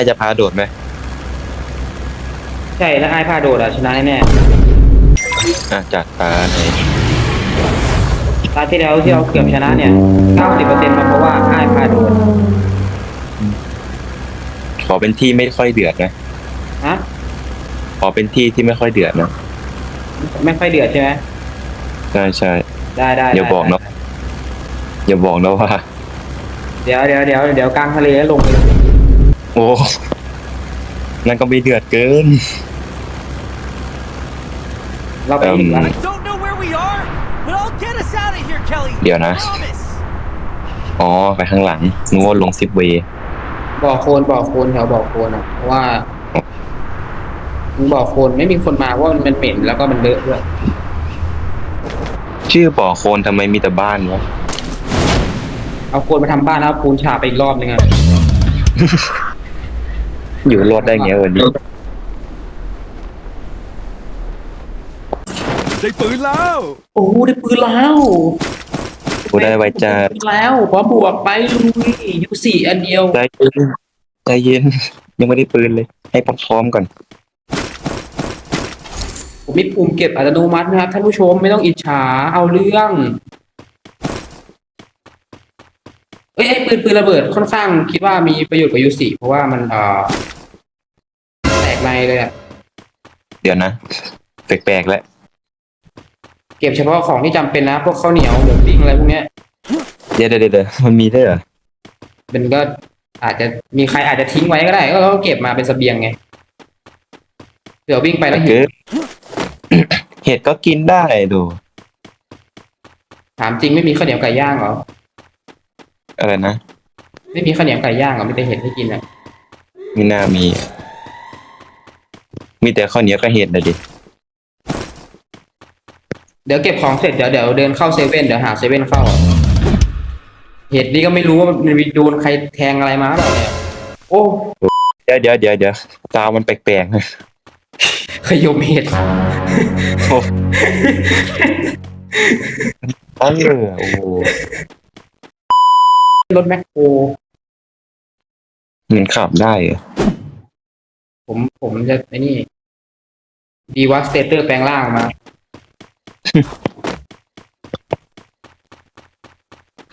น่าจะพาโดดไหมใช่ถ้าไอ้พาโดดอะชนะแน่อะจัดตาไหนๆตาที่แล้วที่เราเกือบชนะเนี่ย 90%มาเพราะว่าไอ้พาโดดขอเป็นที่ไม่ค่อยเดือดนะฮะขอเป็นที่ที่ไม่ค่อยเดือดนะไม่ค่อยเดือดใช่ไหมใช่ใช่ ได้ได้อย่าบอกเนอะ อย่าบอกนะว่า เดี๋ยวเดี๋ยวเดี๋ยวเดี๋ยวกลางทะเลแล้วลงไปโอ้นั่นก็ไม่เดือดเกิน เราไปถึงแล้วเอิ่ I don't know where we are, but I'll get us out of here, Kelly. เดี๋ยวนะ Promise. อ๋อ ไปข้างหลังนึกว่าลงซิปเวย์บ่อโคลนบ่อโคลนแถวบ่อโคลนอะเพราะว่าบ่อโคลนไม่มีคนมาเพราะว่ามันเหม็นแล้วก็มันเลอะด้วยชื่อบ่อโคลนทำไมมีแต่บ้านวะเอาโคลนมาทำบ้านแล้วเอาปูนฉาบไปอีกรอบนึงอะ อยู่รอดได้ไงวันนี้ ได้ปืนแล้ว โอ้ได้ปืนแล้วกูได้ไว้จะปืนแล้วพร้อมบวกไปลุยยูสี่อันเดียวใจเย็นใจเย็น ยังไม่ได้ปืนเลย ให้พร้อมๆก่อน ผมมีปุ่มเก็บอัตโนมัตินะครับท่านผู้ชมไม่ต้องอิจฉาเอาเรื่องเอ้ยไอ้ปืนปืนระเบิดค่อนข้างคิดว่ามีประโยชน์กว่ายูสี่เพราะว่ามันเอ่อแตกในเลยอะเดี๋ยวนะแปลกๆแล้วเก็บเฉพาะของที่จำเป็นนะ พวกข้าวเหนียวหมูปิ้งอะไรพวกเนี้ยเดี๋ยวเดี๋ยวเดี๋ยวมันมีด้วยเหรอมันก็อาจจะมีใครอาจจะทิ้งไว้ก็ได้ ก็เราก็เก็บมาเป็นเสบียงไงเดี๋ยววิ่งไปแล้วหิเกิวดเห็ดก็กินได้ดูถามจริงไม่มีข้าวเหนียวไก่ย่างเหรอ อะไรนะไม่มีข้าวเหนียวไก่ย่างเหรอไม่ได้เห็นให้กินอะไม่น่ามี มีแต่ข้าวเหนียวกับเห็ดนะดิเดี๋ยวเก็บของเสร็จเดี๋ยวเดี๋ยวเดินเข้าเซเว่นเดี๋ยวหาเซเว่นเข้า เห็ดนี่ก็ไม่รู้ว่ามันมีโดนใครแทงอะไรมาหรอเปล่าเนี่ยโอ้เดี๋ยวเดี๋ยวเดี๋ยวเดี๋ยวตามันแปลกๆนะขยมเห็ดโอ้ อันเลยโอ้โห รถแมคโครมันขับได้เหรอผมผมจะไอ้นี่ ดีวัสเตเตอร์แปลงร่างมา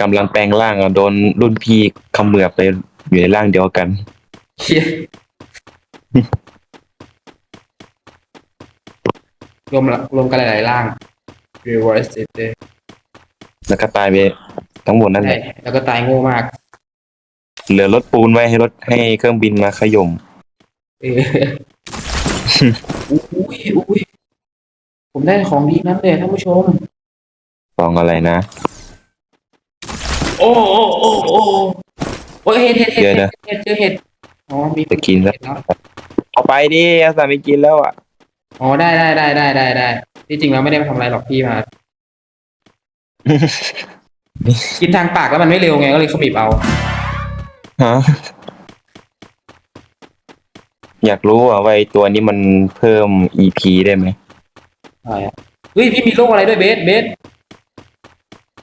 กำลังแปลงร่างอะโดนรุ่นพี่เขมือบไปอยู่ในร่างเดียวกันเฮียรวมละรวมกันหลายๆร่างดีวัสเตเตอร์แล้วก็ตายไป ทั้งหมดนั่นแหใช่ละแล้วก็ตายโง่มากเหลือรถปูนไว้ให้รถให้เครื่องบินมาขย่มเอออุ้ยอุ้ยผมได้ของดีนั้นเลยท่านผู้ชมฟองอะไรนะ โอ้โอ้โอ้โอ้โอ้ยเห็ดเห็ดเห็ดเดี๋ยวนะ เห็ดเจอเห็ดอ๋อมีจะกินแล้วเห็ดเนาะเอาไปดิอาสาไม่กินแล้วอะอ๋อได้ได้ได้ได้ได้ได้ที่จริงเราไม่ได้มาทำอะไรหรอกพี่มา กินทางปากแล้วมันไม่เร็วไงก็เลยขมิบเอา ฮะ อยากรู้อะว่าไอตัวนี้มันเพิ่ม EP ได้ไหมอะไรอะเฮ้ยพี่มีโล่อะไรด้วยเบสเบส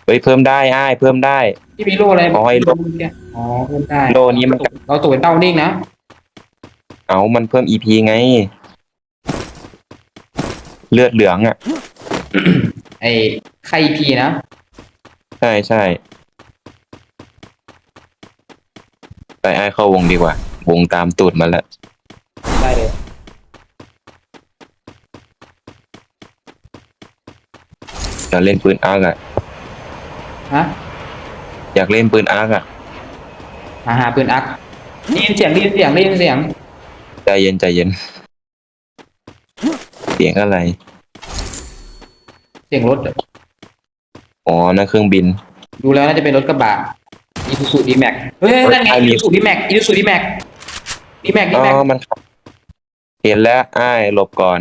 เฮ้ยเพิ่มได้อ้ายเพิ่มได้ พี่มีโล่อะไรอ๋อไอ้โล่อ๋อเพิ่มได้โล่นี้มัน เราตัวเป็นเต้านิ่งนะเอามันเพิ่ม EP ไง เลือดเหลืองอะ ไอ้ไข่พีนะ ใช่ใช่ไปไอ้ายเข้าวงดีกว่า วงตามตูดมาแล้ว ได้เลยอยากเล่นปืนอาร์กอะฮะอยากเล่นปืนอาร์กอะหาหาปืนอักได้ยินเสียงได้ยินเสียงได้ยินเสียง ใจเย็นใจเย็น เสียงอะไร เสียงรถ อะอ๋อนั่นเครื่องบิน ดูแล้วน่าจะเป็นรถกระบะอีซูซูดีแม็กเฮ้ยนั่นไงไอ้อีมีซูซูดีแม็กอีซูซูดีแม็กดีแม็กดีอ๋อแม็กมันขับเห็นแล้วอ้ายหลบก่อน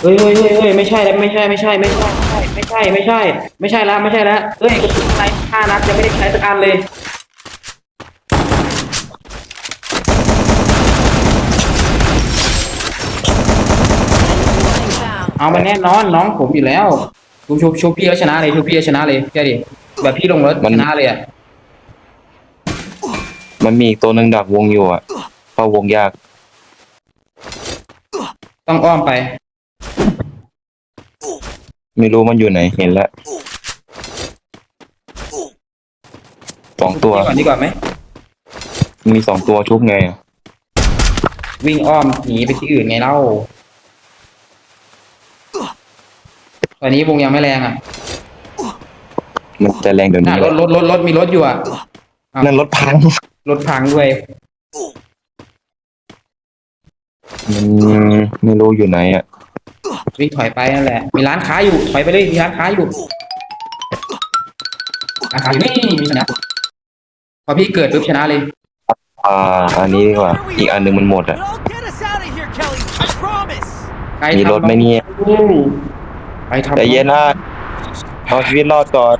เฮ้ยเฮ้ยเฮ้ยเฮ้ยไม่ใช่แล้วไม่ใช่ไม่ใช่ไม่ใช่ไม่ใช่ไม่ใช่ ไม่ใช่แล้วไม่ใช่แล้วเฮ้ยกระสุนอะไรห้านัดยังไม่ได้ใช้สักอันเลย เอามาแน่นอนน้องผมอยู่แล้วชูชูชูพี่แล้วชนะเลยชูพี่แล้วชนะเลยแค่ดิแบบพี่ลงรถมัน ชนะเลยอะมันมีอีกตัวหนึ่งดักวงอยู่อะเข้าวงยาก ต้องอ้อมไป ไม่รู้มันอยู่ไหนเห็นแล้วสองตัวก่อนดีกว่าไหมมีสองตัวชุบไงอะวิ่งอ้อมหนีไปที่อื่นไงเล่า ตอนนี้วงยังไม่แรงอะมันจะแรงเดี๋ยวน่ะนี้รถรถรถรถมีรถอยู่อะนั่นรถพังรถพังด้วยอืมไม่รู้อยู่ไหนอะวิ่งถอยไปนั่นแหละ มีร้านค้าอยู่ ถอยไปเลย มีร้านค้าอยู่ ร้านค้าอยู่นี่มีชนะ พอพี่เกิดปุ๊บชนะเลย อ่า อันนี้ดีกว่า อีกอันหนึงมันหมดอะ But I'll get us out of here, Kelly. I promise. ใครมีทำรถไหมเนี่ยไปทำใจเย็นนะเอาชีวิตรอดก่อน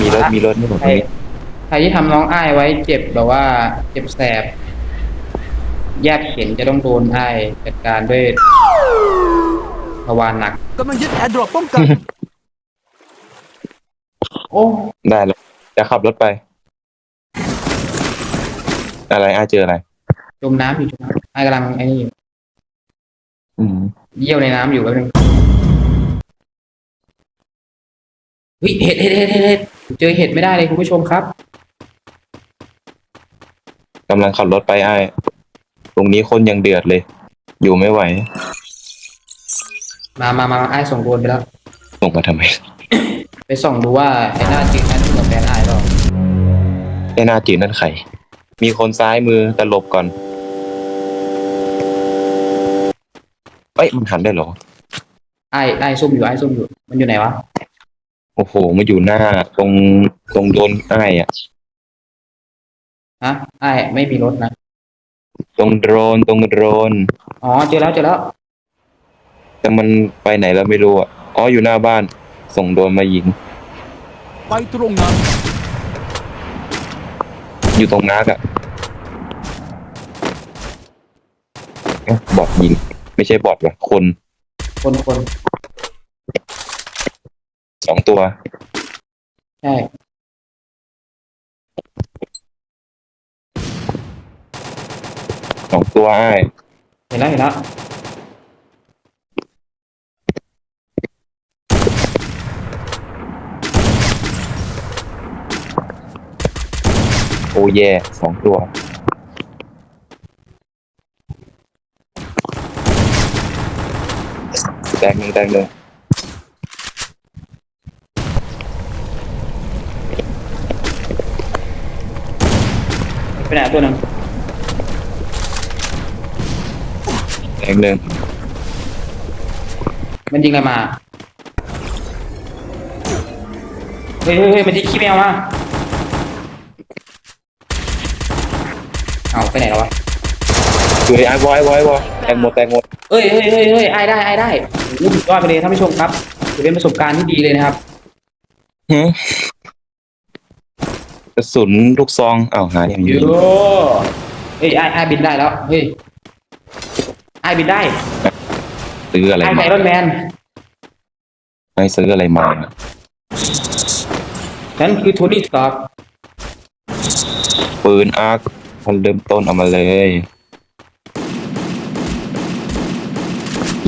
มีรถมีรถนี่ผมใครใครที่ทำน้องอ้ายไว้เจ็บแบบว่า เจ็บแสบแยกเข็นจะต้องโดนอ้ายจัดการด้วยทวารหนักกำลังยึดแอร์ดรอปป้องกัน โอ้ได้แล้วจะขับรถไป อะไรอาเจออะไร จมน้ำอยู่จมน้ำ อ้ายกำลังไอ้นี่อยู่อืมเยี่ยวในน้ำอยู่แป๊บนึงเฮ้ยเห็ดเห็ดเห็ดเห็ดเห็ดเจอเห็ดไม่ได้เลยคุณผู้ชมครับ กำลังขับรถไปไอ้ายตรงนี้คนยังเดือดเลย อยู่ไม่ไหว มามามาอ้ายส่งโดรนไปแล้ว ส่งมาทำไมไปส่องดูว่าไอ้หน้าจริงนั้นกับแฟนอ้ายเปล่าไอ้หน้าจีนนั่นใครมีคนซ้ายมือแต่หลบก่อน อ้ยมันหันได้เหรออ้ายอ้ายซุ่มอยู่อ้ายซุ่มอยู่ มันอยู่ไหนวะ โอ้โหมาอยู่หน้าตรงตรงโดนไอ้ายอะฮะอ้ายไม่มีรถนะ ตรงโดรนตรงโดรน อ๋อ เจอแล้วเจอแล้ว แต่มันไปไหนแล้วไม่รู้อะอ๋ออยู่หน้าบ้าน ส่งโดรนมายิง ไปตรงนั้น อยู่ตรงนักอะเอ๊ะบอดยิง ไม่ใช่บอดว่ะคนคนคนสองตัว ใช่สองตัวไอ้ายเห็นแล้วเห็นแล้วโอ้แย่สองตัว แตกหนึ่งแตกหนึ่งไปไหนตัวหนึ่งแตกหนึ่งมันยิงอะไรมา เฮ้ยเฮ้ยเฮ้ยมันยิงขี้แมวมาเอาไปไหนแล้ววะคือไอ้บอยบอยบอยแตกหมดแตกหมด เอ้ยเฮ้ยเฮ้ยเฮ้ยไอ้ได้ไอ้ได้โอ้โหสุดยอดไปเลยท่านผู้ชมครับถือเป็นประสบการณ์ที่ดีเลยนะครับหึกระสุนลูกซองอ้าวหายอย่างโยนี้เฮ้ยไอ้ไอ้บินได้แล้วเฮ้ยไอ้บินได้ซื้ออะไรไอ้มาไอรอนแมนไอ้ซื้ออะไรมาฉันคือโทนี่สตาร์ปืนอาร์คมันเริ่มต้นเอามาเลย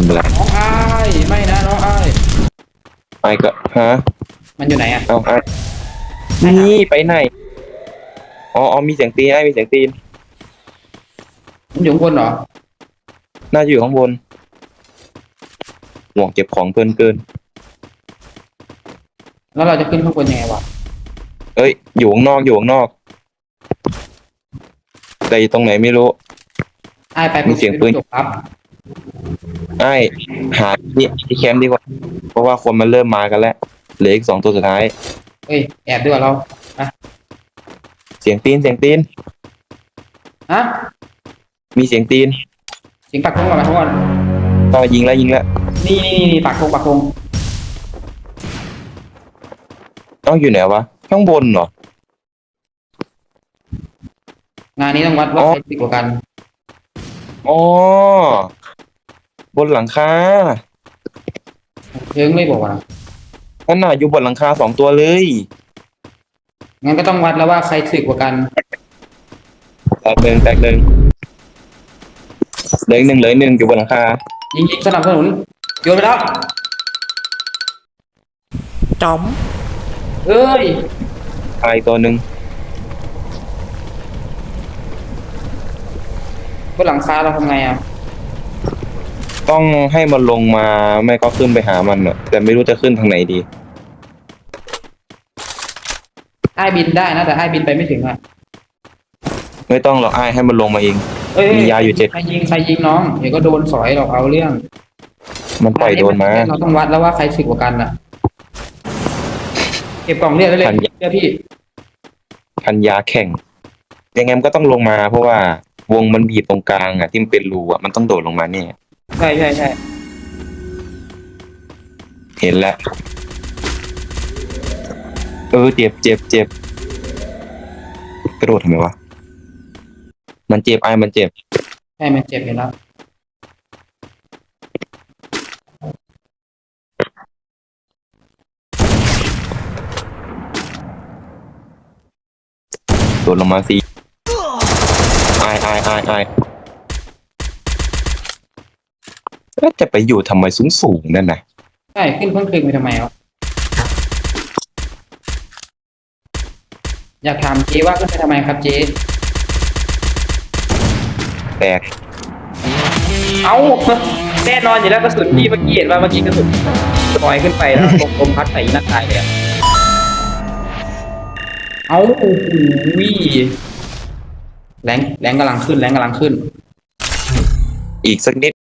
ยิงอะไรน้องไอ้ายไม่นะน้องไอ้ายไอ้ก็ฮะมันอยู่ไหนอะเอาไอ้นี่ไปไหนอ๋ออ๋อมีเสียงตีนไอ้มีเสียงตีนมันอยู่ข้างบนเหรอน่าจะอยู่ข้างบนห่วงเก็บของเกินเกิน แล้วเราจะขึ้นข้างบนยังไงวะเอ้ยอยู่ข้างนอกอยู่ข้างนอก แต่อยู่ตรงไหนไม่รู้ไอ้ายไปมีเสียงปืน จบครับ ไอ้หาที่ที่แคมป์ดีกว่า เพราะว่าคนมันเริ่มมากันแล้วเหลืออีกสองตัวสุดท้าย เฮ้ยแอบด้วยเราเสียงตีนเสียงตีน ฮะมีเสียงตีนเสียงปักธงก่อนปักธงก่อนก็ยิงแล้วยิงแล้วนี่นี่นี่ปักธงปักธงเอ้าอยู่ไหนวะข้างบนเหรองานนี้ต้องวัดว่าอ๋อใครติดกว่ากันอ๋อ บนหลังคาเชิงไม่บอกว่านั่นน่ะอยู่บนหลังคาสองตัวเลย งั้นก็ต้องวัดแล้วว่าใครถึกกว่ากัน แตกหนึ่งแตกหนึ่งเหลืออีกหนึ่งเหลืออีกหนึ่งอยู่บนหลังคายิงยิงสนับสนุนโยนไปแล้วจอมเอ้ยตายตัวหนึ่งบนหลังคาเราทำไงอะ ต้องให้มันลงมาไม่ก็ขึ้นไปหามันอะแต่ไม่รู้จะขึ้นทางไหนดี ไอ้ายบินได้นะแต่ไอ้ายบินไปไม่ถึงอะไม่ต้องหรอกอ้ายให้มันลงมาเอง เอ้ยมียาอยู่เจ็ด ใครยิงใครยิงน้องเดี๋ยวก็โดนสอยหรอกเอาเรื่องมันปล่อยโดนมา เราต้องวัดแล้วว่าใครถึกกว่ากันอะ เก็บกล่องเลือดได้เลยพันยาเชื่อพี่พันยาแข่ง ยังไงมันก็ต้องลงมา เพราะว่าวงมันบีบตรงกลางอะที่มันเป็นรูอะมันต้องโดดลงมาเนี่ย ใช่ใช่ใช่เห็นแล้ว เออเจ็บเจ็บเจ็บกระโดดทำไมวะ มันเจ็บไอ้ายมันเจ็บ ใช่มันเจ็บอยู่แล้วโดดลงมาสิอายอายอายอายแล้วจะไปอยู่ทำไมสูงสูงๆนั่นน่ะใช่ขึ้นเครื่องคืนไปทำไมอะอยากถามเจ๊ว่าขึ้นไปทำไมครับเจ๊แตกเอ้าแน่นอนอยู่แล้วกระสุนพี่เมื่อกี้เห็นว่าเมื่อกี้กระสุนลอยขึ้นไปแล้วลมลมพัดใส่หน้าตายเลยอะเอ้าโอ้โหแรงแรงกำลังขึ้นแรงกำลังขึ้น อีกสักนิด